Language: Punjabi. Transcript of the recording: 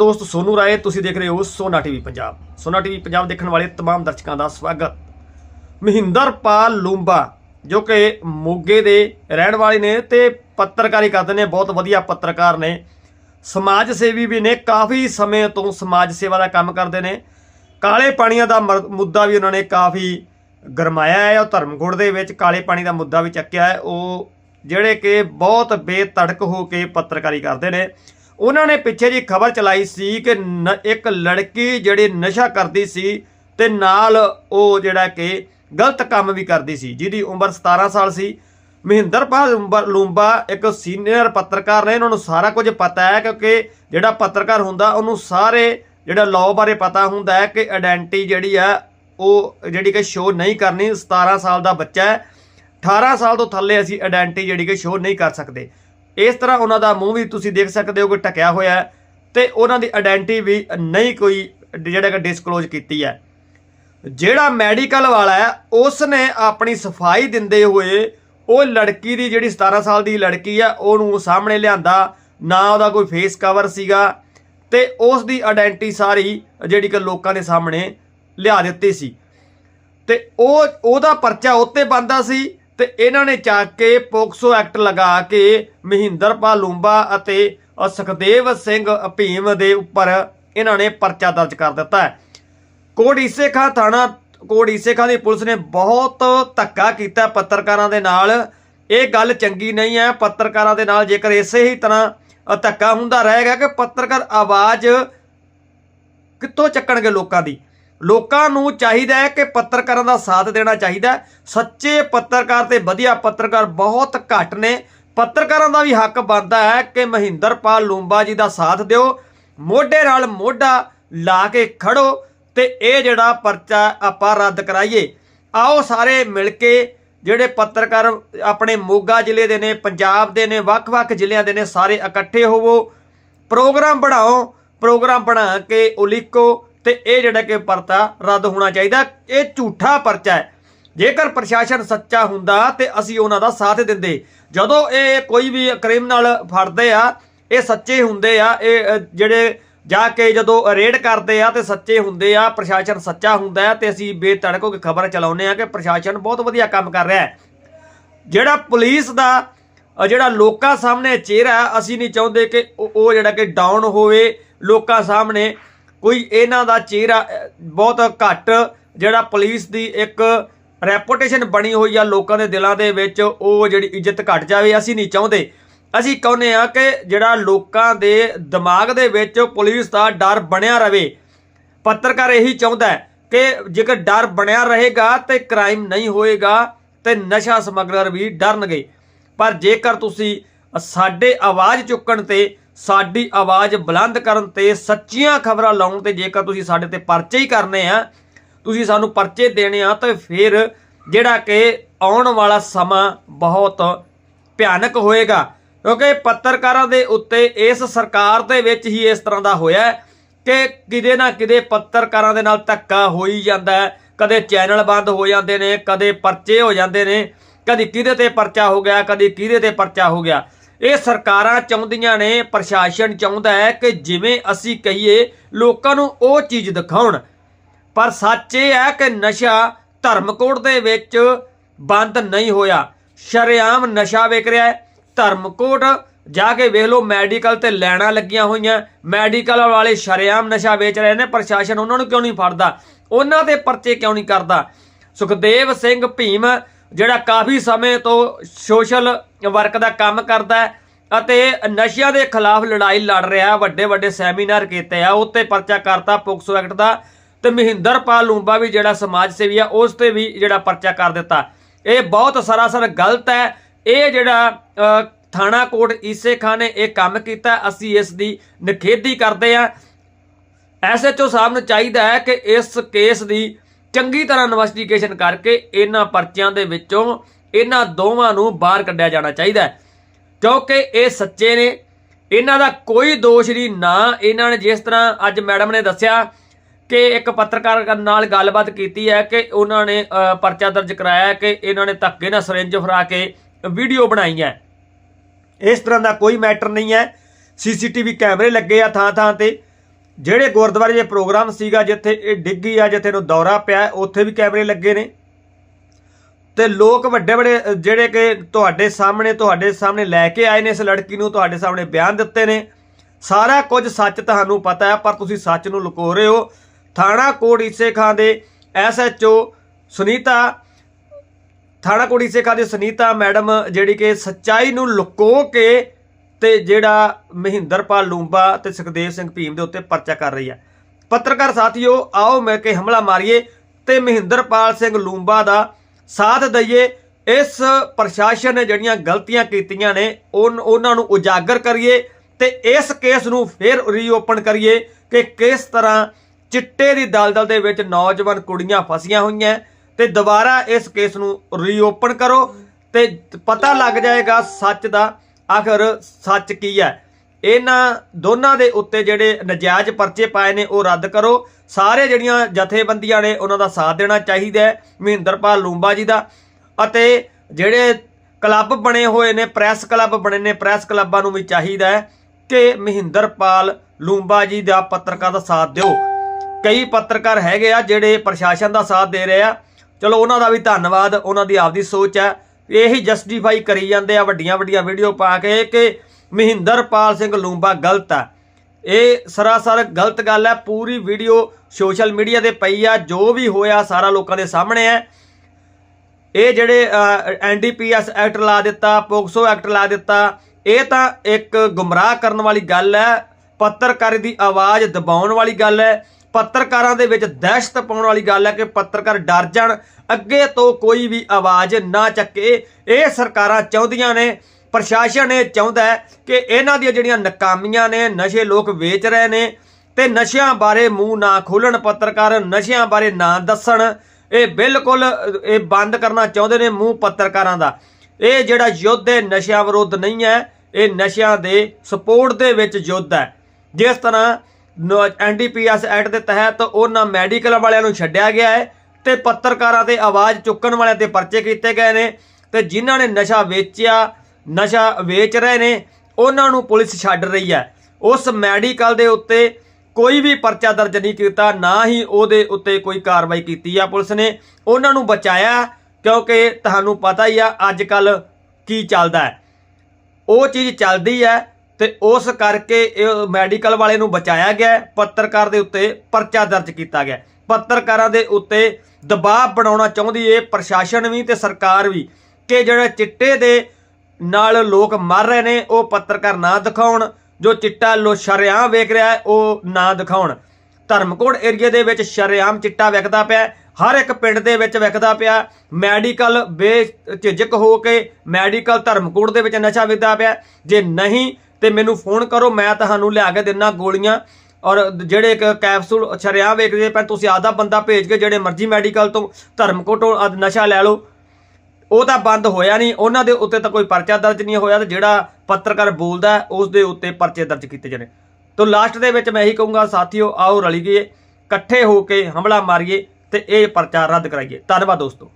ਦੋਸਤ ਸੋਨੂ ਰਾਏ ਤੁਸੀਂ ਦੇਖ ਰਹੇ ਹੋ ਸੋਨਾ ਟੀਵੀ ਪੰਜਾਬ ਸੋਨਾ ਟੀਵੀ ਪੰਜਾਬ ਦੇਖਣ ਵਾਲੇ तमाम ਦਰਸ਼ਕਾਂ ਦਾ ਸਵਾਗਤ ਮਹਿੰਦਰਪਾਲ ਲੂੰਬਾ ਜੋ ਕਿ ਮੋਗੇ ਦੇ ਰਹਿਣ ਵਾਲੇ ਨੇ ਤੇ ਪੱਤਰਕਾਰੀ ਕਰਦੇ ਨੇ ਬਹੁਤ ਵਧੀਆ ਪੱਤਰਕਾਰ ਨੇ ਸਮਾਜ ਸੇਵੀ ਵੀ ਨੇ ਕਾਫੀ ਸਮੇਂ ਤੋਂ ਸਮਾਜ ਸੇਵਾ ਦਾ ਕੰਮ ਕਰਦੇ ਨੇ ਕਾਲੇ ਪਾਣੀਆਂ ਦਾ ਮਰ- ਮੁੱਦਾ ਵੀ ਉਹਨਾਂ ਨੇ ਕਾਫੀ ਗਰਮਾਇਆ ਹੈ ਉਹ ਧਰਮਗੁੜ ਦੇ ਵਿੱਚ ਕਾਲੇ ਪਾਣੀ ਦਾ ਮੁੱਦਾ ਵੀ ਚੱਕਿਆ ਹੈ ਉਹ ਜਿਹੜੇ ਕਿ ਬਹੁਤ ਬੇਤੜਕ ਹੋ ਕੇ ਪੱਤਰਕਾਰੀ ਕਰਦੇ ਨੇ ਉਹਨਾਂ ਨੇ ਪਿੱਛੇ ਜੀ ਖਬਰ ਚਲਾਈ ਸੀ ਕਿ ਨ- ਇੱਕ ਲੜਕੀ ਜਿਹੜੀ ਨਸ਼ਾ ਕਰਦੀ ਸੀ ਤੇ ਨਾਲ ਉਹ ਜਿਹੜਾ ਕਿ ਗਲਤ ਕੰਮ ਵੀ ਕਰਦੀ ਸੀ, ਜਿਹਦੀ ਉਮਰ 17 ਸਾਲ ਸੀ। ਮਹਿੰਦਰਪਾਲ ਲੂੰਬਾ- ਇੱਕ ਸੀਨੀਅਰ ਪੱਤਰਕਾਰ ਨੇ ਉਹਨਾਂ ਨੂੰ ਸਾਰਾ ਕੁਝ ਪਤਾ ਹੈ ਕਿਉਂਕਿ ਜਿਹੜਾ ਪੱਤਰਕਾਰ ਹੁੰਦਾ, ਉਹਨੂੰ ਸਾਰੇ ਜਿਹੜਾ ਲਾਅ ਬਾਰੇ ਪਤਾ ਹੁੰਦਾ ਹੈ ਕਿ ਆਇਡੈਂਟੀ ਜਿਹੜੀ ਹੈ ਉਹ ਜਿਹੜੀ ਕਿ ਸ਼ੋਅ ਨਹੀਂ ਕਰਨੀ 17 ਸਾਲ ਦਾ ਬੱਚਾ ਹੈ। 18 ਸਾਲ ਤੋਂ ਥੱਲੇ ਅਸੀਂ ਆਇਡੈਂਟੀ ਜਿਹੜੀ ਕਿ ਸ਼ੋਅ ਨਹੀਂ ਕਰ ਸਕਦੇ। ਇਸ ਤਰ੍ਹਾਂ ਉਹਨਾਂ ਦਾ ਮੂੰਹ ਵੀ ਤੁਸੀਂ ਦੇਖ ਸਕਦੇ ਹੋ ਕਿ ਟਕਿਆ ਹੋਇਆ ਹੈ ਤੇ ਉਹਨਾਂ ਦੀ ਆਇਡੈਂਟੀ ਵੀ ਨਹੀਂ ਕੋਈ ਜਿਹੜਾ ਕਿ ਡਿਸਕਲੋਜ਼ ਕੀਤੀ ਹੈ। ਜਿਹੜਾ ਮੈਡੀਕਲ ਵਾਲਾ ਹੈ ਉਸ ਨੇ ਆਪਣੀ ਸਫ਼ਾਈ ਦਿੰਦੇ ਹੋਏ ਉਹ ਲੜਕੀ ਦੀ ਜਿਹੜੀ 17 ਸਾਲ ਦੀ ਲੜਕੀ ਆ ਉਹਨੂੰ ਸਾਹਮਣੇ ਲਿਆਂਦਾ, ਨਾ ਉਹਦਾ ਕੋਈ ਫੇਸ ਕਵਰ ਸੀਗਾ ਤੇ ਉਸ ਦੀ ਆਇਡੈਂਟੀ ਸਾਰੀ ਜਿਹੜੀ ਕਿ ਲੋਕਾਂ ਦੇ ਸਾਹਮਣੇ ਲਿਆ ਦਿੱਤੀ ਸੀ। ਤੇ ਉਹ, ਉਹਦਾ ਪਰਚਾ ਉੱਤੇ ਬੰਦਾ ਸੀ ਤੇ ਇਹਨਾਂ ਨੇ ਚੱਕ ਕੇ ਪੋਕਸੋ ਐਕਟ ਲਗਾ ਕੇ ਮਹਿੰਦਰਪਾਲ ਲੂੰਬਾ ਅਤੇ ਸੁਖਦੇਵ ਸਿੰਘ ਭੀਮ ਦੇ ਉੱਪਰ ਇਹਨਾਂ ਨੇ ਪਰਚਾ ਦਰਜ ਕਰ ਦਿੱਤਾ ਹੈ। ਕੋਟ ਈਸੇ ਖਾਂ ਥਾਣਾ ਕੋਟ ਈਸੇ ਖਾਂ ਦੀ ਪੁਲਿਸ ਨੇ ਬਹੁਤ ਧੱਕਾ ਕੀਤਾ ਪੱਤਰਕਾਰਾਂ ਦੇ ਨਾਲ। ਇਹ ਗੱਲ ਚੰਗੀ ਨਹੀਂ ਹੈ, ਪੱਤਰਕਾਰਾਂ ਦੇ ਨਾਲ ਜੇਕਰ ਇਸੇ ਹੀ ਤਰ੍ਹਾਂ ਧੱਕਾ ਹੁੰਦਾ ਰਹੇਗਾ ਕਿ ਪੱਤਰਕਾਰ ਆਵਾਜ਼ ਕਿੱਥੋਂ ਚੱਕਣਗੇ ਲੋਕਾਂ ਦੀ? ਲੋਕਾਂ ਨੂੰ ਚਾਹੀਦਾ ਹੈ ਕਿ ਪੱਤਰਕਾਰਾਂ ਦਾ ਸਾਥ ਦੇਣਾ ਚਾਹੀਦਾ ਸੱਚੇ ਪੱਤਰਕਾਰ ਤੇ ਵਧੀਆ ਪੱਤਰਕਾਰ ਬਹੁਤ ਘੱਟ ਨੇ। ਪੱਤਰਕਾਰਾਂ ਦਾ ਵੀ ਹੱਕ ਬਣਦਾ ਹੈ ਕਿ ਮਹਿੰਦਰਪਾਲ ਲੂੰਬਾ ਜੀ ਦਾ ਸਾਥ ਦਿਓ। ਮੋਢੇ ਨਾਲ ਮੋਢਾ ਲਾ ਕੇ ਖੜੋ ਤੇ ਇਹ ਜਿਹੜਾ ਪਰਚਾ ਆਪਾਂ ਰੱਦ ਕਰਾਈਏ। ਆਓ ਸਾਰੇ ਮਿਲ ਕੇ ਜਿਹੜੇ ਪੱਤਰਕਾਰ ਆਪਣੇ ਮੋਗਾ ਜ਼ਿਲ੍ਹੇ ਦੇ ਨੇ, ਪੰਜਾਬ ਦੇ ਨੇ, ਵੱਖ-ਵੱਖ ਜ਼ਿਲ੍ਹਿਆਂ ਦੇ ਨੇ, ਸਾਰੇ ਇਕੱਠੇ ਹੋਵੋ। ਪ੍ਰੋਗਰਾਮ ਬਣਾਓ। ਪ੍ਰੋਗਰਾਮ ਬਣਾ ਕੇ ਉਲੀਕੋ। ਤੇ ਇਹ ਜਿਹੜਾ ਕਿ ਪਰਚਾ ਰੱਦ ਹੋਣਾ ਚਾਹੀਦਾ, ਇਹ ਝੂਠਾ ਪਰਚਾ ਹੈ। ਜੇਕਰ ਪ੍ਰਸ਼ਾਸਨ ਸੱਚਾ ਹੁੰਦਾ ਤੇ ਅਸੀਂ ਉਹਨਾਂ ਦਾ ਸਾਥ ਦਿੰਦੇ। ਜਦੋਂ ਇਹ ਕੋਈ ਵੀ ਕ੍ਰਿਮੀਨਲ ਫੜਦੇ ਆ, ਇਹ ਸੱਚੇ ਹੁੰਦੇ ਆ, ਇਹ ਜਿਹੜੇ ਜਾ ਕੇ ਜਦੋਂ ਰੇਡ ਕਰਦੇ ਆ ਤੇ ਸੱਚੇ ਹੁੰਦੇ ਆ, ਪ੍ਰਸ਼ਾਸਨ ਸੱਚਾ ਹੁੰਦਾ ਹੈ ਤੇ ਅਸੀਂ ਬੇਤੜਕ ਹੋ ਕੇ ਖਬਰ ਚਲਾਉਂਦੇ ਆ ਕਿ ਪ੍ਰਸ਼ਾਸਨ ਬਹੁਤ ਵਧੀਆ ਕੰਮ ਕਰ ਰਿਹਾ ਹੈ। ਜਿਹੜਾ ਪੁਲਿਸ ਦਾ ਜਿਹੜਾ ਲੋਕਾਂ ਸਾਹਮਣੇ ਚਿਹਰਾ ਅਸੀਂ ਨਹੀਂ ਚਾਹੁੰਦੇ ਕਿ ਉਹ ਉਹ ਜਿਹੜਾ ਕਿ ਡਾਊਨ ਹੋਵੇ ਲੋਕਾਂ ਸਾਹਮਣੇ। ਕੋਈ ਇਹਨਾਂ ਦਾ ਚਿਹਰਾ ਬਹੁਤ ਘੱਟ ਜਿਹੜਾ ਪੁਲਿਸ ਦੀ ਇੱਕ ਰੈਪੂਟੇਸ਼ਨ ਬਣੀ ਹੋਈ ਆ ਲੋਕਾਂ ਦੇ ਦਿਲਾਂ ਦੇ ਵਿੱਚ, ਉਹ ਜਿਹੜੀ ਇੱਜ਼ਤ ਘਟ ਜਾਵੇ, ਅਸੀਂ ਨਹੀਂ ਚਾਹੁੰਦੇ। ਅਸੀਂ ਕਹਿੰਦੇ ਆ ਕਿ ਜਿਹੜਾ ਲੋਕਾਂ ਦੇ ਦਿਮਾਗ ਦੇ ਵਿੱਚ ਪੁਲਿਸ ਦਾ ਡਰ ਬਣਿਆ ਰਵੇ। ਪੱਤਰਕਾਰ ਇਹੀ ਚਾਹੁੰਦਾ ਕਿ ਜੇਕਰ ਡਰ ਬਣਿਆ ਰਹੇਗਾ ਤੇ ਕ੍ਰਾਈਮ ਨਹੀਂ ਹੋਏਗਾ, ਤੇ ਨਸ਼ਾ ਸਮਗਲਰ ਵੀ ਡਰਨਗੇ। ਪਰ ਜੇਕਰ ਤੁਸੀਂ ਸਾਡੇ ਆਵਾਜ਼ ਚੁੱਕਣ ਤੇ ਸਾਡੀ ਆਵਾਜ਼ ਬੁਲੰਦ ਕਰਨ ਤੇ ਸੱਚੀਆਂ ਖਬਰਾਂ ਲਾਉਣ ਤੇ ਜੇਕਰ ਤੁਸੀਂ ਸਾਡੇ ਤੇ ਪਰਚੇ ਹੀ ਕਰਨੇ ਆ, ਤੁਸੀਂ ਸਾਨੂੰ ਪਰਚੇ ਦੇਣੇ ਆ, ਤਾਂ ਫਿਰ ਜਿਹੜਾ ਕਿ ਆਉਣ ਵਾਲਾ ਸਮਾਂ ਬਹੁਤ ਭਿਆਨਕ ਹੋਏਗਾ। ਕਿਉਂਕਿ ਪੱਤਰਕਾਰਾਂ ਦੇ ਉੱਤੇ ਇਸ ਸਰਕਾਰ ਦੇ ਵਿੱਚ ਹੀ ਇਸ ਤਰ੍ਹਾਂ ਦਾ ਹੋਇਆ ਕਿ ਕਿਤੇ ਨਾ ਕਿਤੇ ਪੱਤਰਕਾਰਾਂ ਦੇ ਨਾਲ ਧੱਕਾ ਹੋਈ ਜਾਂਦਾ ਹੈ। ਕਦੇ ਚੈਨਲ ਬੰਦ ਹੋ ਜਾਂਦੇ ਨੇ, ਕਦੇ ਪਰਚੇ ਹੋ ਜਾਂਦੇ ਨੇ, ਕਦੀ ਕਿਹਦੇ ਤੇ ਪਰਚਾ ਹੋ ਗਿਆ, ਕਦੀ ਕਿਹਦੇ ਤੇ ਪਰਚਾ ਹੋ ਗਿਆ। ਇਹ ਸਰਕਾਰਾਂ ਚਾਹੁੰਦੀਆਂ ਨੇ, ਪ੍ਰਸ਼ਾਸਨ ਚਾਹੁੰਦਾ ਹੈ ਕਿ ਜਿਵੇਂ ਅਸੀਂ ਕਹੀਏ, ਲੋਕਾਂ ਨੂੰ ਉਹ ਚੀਜ਼ ਦਿਖਾਉਣ। ਪਰ ਸੱਚ ਇਹ ਹੈ ਕਿ ਨਸ਼ਾ ਧਰਮਕੋਟ ਦੇ ਵਿੱਚ ਬੰਦ ਨਹੀਂ ਹੋਇਆ। ਸ਼ਰੇਆਮ ਨਸ਼ਾ ਵਿਕ ਰਿਹਾ ਹੈ। ਧਰਮਕੋਟ ਜਾ ਕੇ ਵੇਖ ਲਓ, ਮੈਡੀਕਲ ਤੇ ਲੈਣਾ ਲੱਗੀਆਂ ਹੋਈਆਂ। ਮੈਡੀਕਲ ਵਾਲੇ ਸ਼ਰੇਆਮ ਨਸ਼ਾ ਵੇਚ ਰਹੇ ਨੇ। ਪ੍ਰਸ਼ਾਸਨ ਉਹਨਾਂ ਨੂੰ ਕਿਉਂ ਨਹੀਂ ਫੜਦਾ? ਉਹਨਾਂ ਦੇ ਪਰਚੇ ਕਿਉਂ ਨਹੀਂ ਕਰਦਾ? ਸੁਖਦੇਵ ਸਿੰਘ ਭੀਮ ਜਿਹੜਾ ਕਾਫੀ ਸਮੇਂ ਤੋਂ ਸੋਸ਼ਲ ਵਰਕ ਦਾ ਕੰਮ ਕਰਦਾ ਹੈ ਅਤੇ ਨਸ਼ਿਆਂ ਦੇ ਖਿਲਾਫ ਲੜਾਈ ਲੜ ਰਿਹਾ ਵੱਡੇ ਵੱਡੇ ਸੈਮੀਨਾਰ ਕੀਤੇ ਆ, ਉੱਤੇ ਪਰਚਾ ਕਰਤਾ ਪੋਕਸੋ ਐਕਟ ਦਾ ਤੇ ਮਹਿੰਦਰਪਾਲ ਲੂੰਬਾ ਵੀ ਜਿਹੜਾ ਸਮਾਜ ਸੇਵੀ ਆ, ਉਸ ਤੇ ਵੀ ਜਿਹੜਾ ਪਰਚਾ ਕਰ ਦਿੱਤਾ। ਇਹ ਬਹੁਤ ਸਰਾਸਰ ਗਲਤ ਹੈ। ਇਹ ਜਿਹੜਾ ਥਾਣਾ ਕੋਟ ਈਸੇ ਖਾਨ ਨੇ ਇਹ ਕੰਮ ਕੀਤਾ, ਅਸੀਂ ਇਸ ਦੀ ਨਿਖੇਧੀ ਕਰਦੇ ਆ। ਐਸਐਚਓ ਸਾਹਿਬ ਨੂੰ ਚਾਹੀਦਾ ਹੈ ਕਿ ਇਸ ਕੇਸ ਦੀ ਚੰਗੀ ਤਰ੍ਹਾਂ ਇਨਵੈਸਟੀਗੇਸ਼ਨ ਕਰਕੇ ਇਹਨਾਂ ਪਰਚਿਆਂ ਦੇ ਵਿੱਚੋਂ ਇਹਨਾਂ ਦੋਵਾਂ ਨੂੰ ਬਾਹਰ ਕੱਢਿਆ ਜਾਣਾ ਚਾਹੀਦਾ ਹੈ। ਕਿਉਂਕਿ ਇਹ ਸੱਚੇ ਨੇ। ਇਹਨਾਂ ਦਾ ਕੋਈ ਦੋਸ਼ ਨਹੀਂ, ਨਾ ਇਹਨਾਂ ਨੇ ਜਿਸ ਤਰ੍ਹਾਂ ਅੱਜ ਮੈਡਮ ਨੇ ਦੱਸਿਆ ਕਿ ਇੱਕ ਪੱਤਰਕਾਰ ਨਾਲ ਗੱਲਬਾਤ ਕੀਤੀ ਹੈ ਕਿ ਉਹਨਾਂ ਨੇ ਪਰਚਾ ਦਰਜ ਕਰਾਇਆ ਕਿ ਇਹਨਾਂ ਨੇ ਧੱਕੇ ਨਾਲ ਸਿਰਿੰਜ ਫਰਾ ਕੇ ਵੀਡੀਓ ਬਣਾਈ ਹੈ। ਇਸ ਤਰ੍ਹਾਂ ਦਾ ਕੋਈ ਮੈਟਰ ਨਹੀਂ ਹੈ। ਸੀਸੀਟੀਵੀ ਕੈਮਰੇ ਲੱਗੇ ਆ ਥਾਂ ਥਾਂ ਤੇ। ਜਿਹੜੇ ਗੁਰਦੁਆਰੇ 'ਚ ਪ੍ਰੋਗਰਾਮ ਸੀਗਾ, ਜਿੱਥੇ ਇਹ ਡਿੱਗੀ ਆ, ਜਿੱਥੇ ਨੂੰ ਦੌਰਾ ਪਿਆ, ਉੱਥੇ ਵੀ ਕੈਮਰੇ ਲੱਗੇ ਨੇ। ਤੇ ਲੋਕ ਵੱਡੇ ਵੱਡੇ, ਜਿਹੜੇ ਕਿ ਤੁਹਾਡੇ ਸਾਹਮਣੇ ਤੁਹਾਡੇ ਸਾਹਮਣੇ ਲੈ ਕੇ ਆਏ ਨੇ ਇਸ ਲੜਕੀ ਨੂੰ, ਤੁਹਾਡੇ ਸਾਹਮਣੇ ਬਿਆਨ ਦਿੱਤੇ ਨੇ। ਸਾਰਾ ਕੁਝ ਸੱਚ ਤੁਹਾਨੂੰ ਪਤਾ ਹੈ, ਪਰ ਤੁਸੀਂ ਸੱਚ ਨੂੰ ਲੁਕੋ ਰਹੇ ਹੋ। ਥਾਣਾ ਕੋਟ ਈਸੇ ਖਾਂ ਦੇ ਐਸਐਚਓ ਸੁਨੀਤਾ, ਥਾਣਾ ਕੋਟ ਈਸੇ ਖਾਂ ਦੇ ਸੁਨੀਤਾ ਮੈਡਮ, ਜਿਹੜੀ ਕਿ ਸੱਚਾਈ ਨੂੰ ਲੁਕੋ ਕੇ ਤੇ ਜਿਹੜਾ ਮਹਿੰਦਰਪਾਲ ਲੂੰਬਾ ਤੇ ਸੁਖਦੇਵ ਸਿੰਘ ਭੀਮ ਦੇ ਉੱਤੇ ਪਰਚਾ ਕਰ ਰਹੀ ਹੈ ਪੱਤਰਕਾਰ ਸਾਥੀਓ, ਆਓ ਮਿਲ ਕੇ ਹਮਲਾ ਮਾਰੀਏ ਤੇ ਮਹਿੰਦਰਪਾਲ ਸਿੰਘ ਲੂੰਬਾ ਦਾ ਸਾਥ ਦਈਏ। ਇਸ ਪ੍ਰਸ਼ਾਸਨ ਨੇ ਜਿਹੜੀਆਂ ਗਲਤੀਆਂ ਕੀਤੀਆਂ ਨੇ, ਉਨ- ਉਹਨਾਂ ਨੂੰ ਉਜਾਗਰ ਕਰੀਏ ਤੇ ਇਸ ਕੇਸ ਨੂੰ ਫਿਰ ਰੀਓਪਨ ਕਰੀਏ ਕਿ ਕਿਸ ਤਰ੍ਹਾਂ ਚਿੱਟੇ ਦੀ ਦਲਦਲ ਦੇ ਵਿੱਚ ਨੌਜਵਾਨ ਕੁੜੀਆਂ ਫਸੀਆਂ ਹੋਈਆਂ ਤੇ ਦੁਬਾਰਾ ਇਸ ਕੇਸ ਨੂੰ ਰੀਓਪਨ ਕਰੋ ਤੇ ਪਤਾ ਲੱਗ ਜਾਏਗਾ ਸੱਚ ਦਾ ਆਖਰ ਸੱਚ ਕੀ ਹੈ? ਇਹਨਾਂ ਦੋਨਾਂ ਦੇ ਉੱਤੇ ਜਿਹੜੇ ਨਜਾਇਜ਼ ਪਰਚੇ ਪਾਏ ਨੇ, ਉਹ ਰੱਦ ਕਰੋ। ਸਾਰੇ ਜਿਹੜੀਆਂ ਜਥੇਬੰਦੀਆਂ ਨੇ, ਉਹਨਾਂ ਦਾ ਸਾਥ ਦੇਣਾ ਚਾਹੀਦਾ ਹੈ, ਮਹਿੰਦਰਪਾਲ ਲੂੰਬਾ ਜੀ ਦਾ। ਅਤੇ ਜਿਹੜੇ ਕਲੱਬ ਬਣੇ ਹੋਏ ਨੇ, ਪ੍ਰੈਸ ਕਲੱਬ ਬਣੇ ਨੇ, ਪ੍ਰੈਸ ਕਲੱਬਾਂ ਨੂੰ ਵੀ ਚਾਹੀਦਾ ਹੈ ਕਿ ਮਹਿੰਦਰਪਾਲ ਲੂੰਬਾ ਜੀ ਦਾ ਪੱਤਰਕਾਰ ਦਾ ਸਾਥ ਦਿਓ। ਕਈ ਪੱਤਰਕਾਰ ਹੈਗੇ ਆ ਜਿਹੜੇ ਪ੍ਰਸ਼ਾਸਨ ਦਾ ਸਾਥ ਦੇ ਰਹੇ ਆ। ਚਲੋ, ਉਹਨਾਂ ਦਾ ਵੀ ਧੰਨਵਾਦ, ਉਹਨਾਂ ਦੀ ਆਪਦੀ ਸੋਚ ਹੈ। ਇਹੀ ਜਸਟੀਫਾਈ ਕਰੀ ਜਾਂਦੇ ਆ ਵੱਡੀਆਂ ਵੱਡੀਆਂ ਵੀਡੀਓ ਪਾ ਕੇ ਕਿ ਮਹਿੰਦਰਪਾਲ ਸਿੰਘ ਲੂੰਬਾ ਗਲਤ ਆ। ਇਹ ਸਰਾਸਰ ਗਲਤ ਗੱਲ ਹੈ ਪੂਰੀ ਵੀਡੀਓ ਸੋਸ਼ਲ ਮੀਡੀਆ ਤੇ ਪਈ ਆ, ਜੋ ਵੀ ਹੋਇਆ ਸਾਰਾ ਲੋਕਾਂ ਦੇ ਸਾਹਮਣੇ ਹੈ ਇਹ ਜਿਹੜੇ ਐਨਡੀਪੀਐਸ ਐਕਟ ਲਾ ਦਿੱਤਾ ਪੋਕਸੋ ਐਕਟ ਲਾ ਦਿੱਤਾ, ਇਹ ਤਾਂ ਇੱਕ ਗੁੰਮਰਾਹ ਕਰਨ ਵਾਲੀ ਗੱਲ ਹੈ ਪੱਤਰਕਾਰੀ ਦੀ ਆਵਾਜ਼ ਦਬਾਉਣ ਵਾਲੀ ਗੱਲ ਹੈ ਪੱਤਰਕਾਰਾਂ ਦੇ ਵਿੱਚ ਦਹਿਸ਼ਤ ਪਾਉਣ ਵਾਲੀ ਗੱਲ ਹੈ ਕਿ ਪੱਤਰਕਾਰ ਡਰ ਜਾਣ, ਅੱਗੇ ਤੋਂ ਕੋਈ ਵੀ ਆਵਾਜ਼ ਨਾ ਚੱਕੇ। ਇਹ ਸਰਕਾਰਾਂ ਚਾਹੁੰਦੀਆਂ ਨੇ, ਪ੍ਰਸ਼ਾਸਨ ਇਹ ਚਾਹੁੰਦਾ ਹੈ ਕਿ ਇਹਨਾਂ ਦੀਆਂ ਜਿਹੜੀਆਂ ਨਕਾਮੀਆਂ ਨੇ, ਨਸ਼ੇ ਲੋਕ ਵੇਚ ਰਹੇ ਨੇ, ਤੇ ਨਸ਼ਿਆਂ ਬਾਰੇ ਮੂੰਹ ਨਾ ਖੋਲਣ ਪੱਤਰਕਾਰ ਨਸ਼ਿਆਂ ਬਾਰੇ ਨਾ ਦੱਸਣ, ਇਹ ਬਿਲਕੁਲ, ਇਹ ਬੰਦ ਕਰਨਾ ਚਾਹੁੰਦੇ ਨੇ ਮੂੰਹ ਪੱਤਰਕਾਰਾਂ ਦਾ। ਇਹ ਜਿਹੜਾ ਯੁੱਧ ਹੈ, ਨਸ਼ਿਆਂ ਵਿਰੁੱਧ ਨਹੀਂ ਹੈ, ਇਹ ਨਸ਼ਿਆਂ ਦੇ ਸਪੋਰਟ ਦੇ ਵਿੱਚ ਯੁੱਧ ਹੈ। ਜਿਸ ਤਰ੍ਹਾਂ ਐਨਡੀਪੀਐਸ ਐਕਟ ਦੇ ਤਹਿਤ ਉਹਨਾਂ ਮੈਡੀਕਲ ਵਾਲਿਆਂ ਨੂੰ ਛੱਡਿਆ ਗਿਆ ਹੈ ਤੇ ਪੱਤਰਕਾਰਾਂ ਤੇ ਆਵਾਜ਼ ਚੁੱਕਣ ਵਾਲਿਆਂ ਤੇ ਪਰਚੇ ਕੀਤੇ ਗਏ ਨੇ ਤੇ ਜਿਨ੍ਹਾਂ ਨੇ ਨਸ਼ਾ ਵੇਚਿਆ, ਨਸ਼ਾ ਵੇਚ ਰਹੇ ਨੇ, ਉਹਨਾਂ ਨੂੰ ਪੁਲਿਸ ਛੱਡ ਰਹੀ ਹੈ। ਉਸ ਮੈਡੀਕਲ ਦੇ ਉੱਤੇ ਕੋਈ ਵੀ ਪਰਚਾ ਦਰਜ ਨਹੀਂ ਕੀਤਾ, ਨਾ ਹੀ ਉਹਦੇ ਉੱਤੇ ਕੋਈ ਕਾਰਵਾਈ ਕੀਤੀ ਆ ਪੁਲਿਸ ਨੇ। ਉਹਨਾਂ ਨੂੰ ਬਚਾਇਆ, ਕਿਉਂਕਿ ਤੁਹਾਨੂੰ ਪਤਾ ਹੀ ਆ ਅੱਜ ਕੱਲ ਕੀ ਚੱਲਦਾ ਹੈ। ਉਹ ਚੀਜ਼ ਚੱਲਦੀ ਹੈ ਤੇ ਉਸ ਕਰਕੇ ਇਹ ਮੈਡੀਕਲ ਵਾਲੇ ਨੂੰ ਬਚਾਇਆ ਗਿਆ ਪੱਤਰਕਾਰ ਦੇ ਉੱਤੇ ਪਰਚਾ ਦਰਜ ਕੀਤਾ ਗਿਆ ਪੱਤਰਕਾਰਾਂ ਦੇ ਉੱਤੇ ਦਬਾਅ ਬਣਾਉਣਾ ਚਾਹੁੰਦੀ ਏ ਪ੍ਰਸ਼ਾਸਨ ਵੀ ਤੇ ਸਰਕਾਰ ਵੀ ਕਿ ਜਿਹੜੇ ਚਿੱਟੇ ਦੇ ਨਾਲ ਲੋਕ ਮਰ ਰਹੇ ਨੇ, ਉਹ ਪੱਤਰਕਾਰ ਨਾ ਦਿਖਾਉਣ। ਜੋ ਚਿੱਟਾ ਲੋ ਸ਼ਰਿਆਂ ਵੇਖ ਰਿਹਾ ਉਹ ਨਾ ਦਿਖਾਉਣ। ਧਰਮਕੋਟ ਏਰੀਏ ਦੇ ਵਿੱਚ ਸ਼ਰੇਆਮ ਚਿੱਟਾ ਵਿਕਦਾ ਪਿਆ ਹਰ ਇੱਕ ਪਿੰਡ ਦੇ ਵਿੱਚ ਵਿਕਦਾ ਪਿਆ ਮੈਡੀਕਲ ਬੇ ਝਿਜਕ ਹੋ ਕੇ ਮੈਡੀਕਲ ਧਰਮਕੋਟ ਦੇ ਵਿੱਚ ਨਸ਼ਾ ਵਿਕਦਾ ਪਿਆ ਜੇ ਨਹੀਂ ਤੇ ਮੈਨੂੰ ਫੋਨ ਕਰੋ, ਮੈਂ ਤੁਹਾਨੂੰ ਲਿਆ ਕੇ ਦਿੰਨਾ ਗੋਲੀਆਂ। ਔਰ ਜਿਹੜੇ ਇੱਕ ਕੈਪਸੂਲ ਸ਼ਰਿਆਂ ਵੇਖਦੇ ਪਏ, ਤੁਸੀਂ ਆਦਾ ਬੰਦਾ ਭੇਜ ਕੇ ਜਿਹੜੇ ਮਰਜ਼ੀ ਮੈਡੀਕਲ ਤੋਂ ਧਰਮਕੋਟੋਂ ਆਹ ਨਸ਼ਾ ਲੈ ਲਓ। ਉਹ ਤਾਂ ਬੰਦ ਹੋਇਆ ਨਹੀਂ। ਉਹਨਾਂ ਦੇ ਉੱਤੇ ਤਾਂ ਕੋਈ ਪਰਚਾ ਦਰਜ ਨਹੀਂ ਹੋਇਆ ਤੇ ਜਿਹੜਾ ਪੱਤਰਕਾਰ ਬੋਲਦਾ ਉਸ ਦੇ ਉੱਤੇ ਪਰਚੇ ਦਰਜ ਕੀਤੇ ਜਾਣੇ। ਤੋਂ ਲਾਸਟ ਦੇ ਵਿੱਚ ਮੈਂ ਇਹੀ ਕਹੂੰਗਾ, ਸਾਥੀਓ, ਆਓ ਰਲੀਏ ਇਕੱਠੇ ਹੋ ਕੇ ਹਮਲਾ ਮਾਰੀਏ ਤੇ ਇਹ ਪਰਚਾ ਰੱਦ ਕਰਾਈਏ। ਧੰਨਵਾਦ ਦੋਸਤੋ।